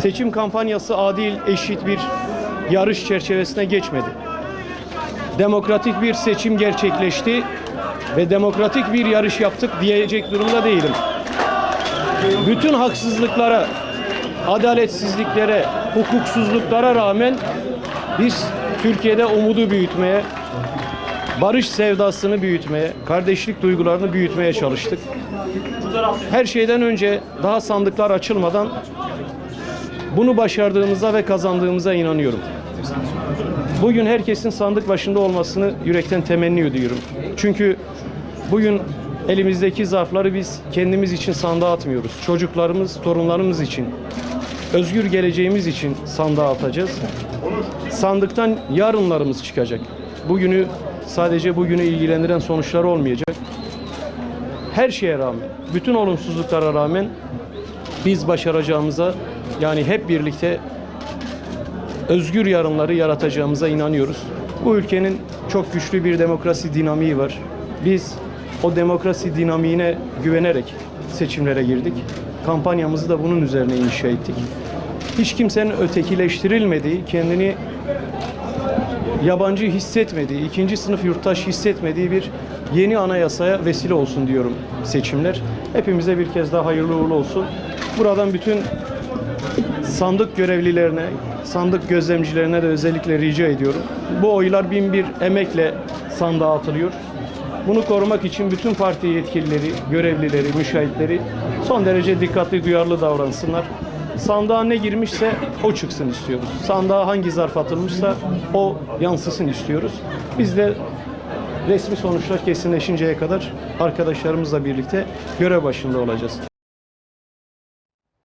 seçim kampanyası adil, eşit bir yarış çerçevesine geçmedi. Demokratik bir seçim gerçekleşti ve demokratik bir yarış yaptık diyecek durumda değilim. Bütün haksızlıklara, adaletsizliklere, hukuksuzluklara rağmen biz Türkiye'de umudu büyütmeye, barış sevdasını büyütmeye, kardeşlik duygularını büyütmeye çalıştık. Her şeyden önce daha sandıklar açılmadan bunu başardığımıza ve kazandığımıza inanıyorum. Bugün herkesin sandık başında olmasını yürekten temenni ediyorum. Çünkü bugün elimizdeki zarfları biz kendimiz için sandığa atmıyoruz. Çocuklarımız, torunlarımız için, özgür geleceğimiz için sandığa atacağız. Sandıktan yarınlarımız çıkacak. Bugünü sadece bugünü ilgilendiren sonuçlar olmayacak. Her şeye rağmen, bütün olumsuzluklara rağmen biz başaracağımıza yani hep birlikte özgür yarınları yaratacağımıza inanıyoruz. Bu ülkenin çok güçlü bir demokrasi dinamiği var. Biz o demokrasi dinamiğine güvenerek seçimlere girdik. Kampanyamızı da bunun üzerine inşa ettik. Hiç kimsenin ötekileştirilmediği, kendini yabancı hissetmediği, ikinci sınıf yurttaş hissetmediği bir yeni anayasaya vesile olsun diyorum seçimler. Hepimize bir kez daha hayırlı uğurlu olsun. Buradan bütün sandık görevlilerine, sandık gözlemcilerine de özellikle rica ediyorum. Bu oylar bin bir emekle sandığa atılıyor. Bunu korumak için bütün parti yetkilileri, görevlileri, müşahitleri son derece dikkatli, duyarlı davransınlar. Sandığa ne girmişse o çıksın istiyoruz. Sandığa hangi zarf atılmışsa o yansısın istiyoruz. Biz de resmi sonuçlar kesinleşinceye kadar arkadaşlarımızla birlikte görev başında olacağız.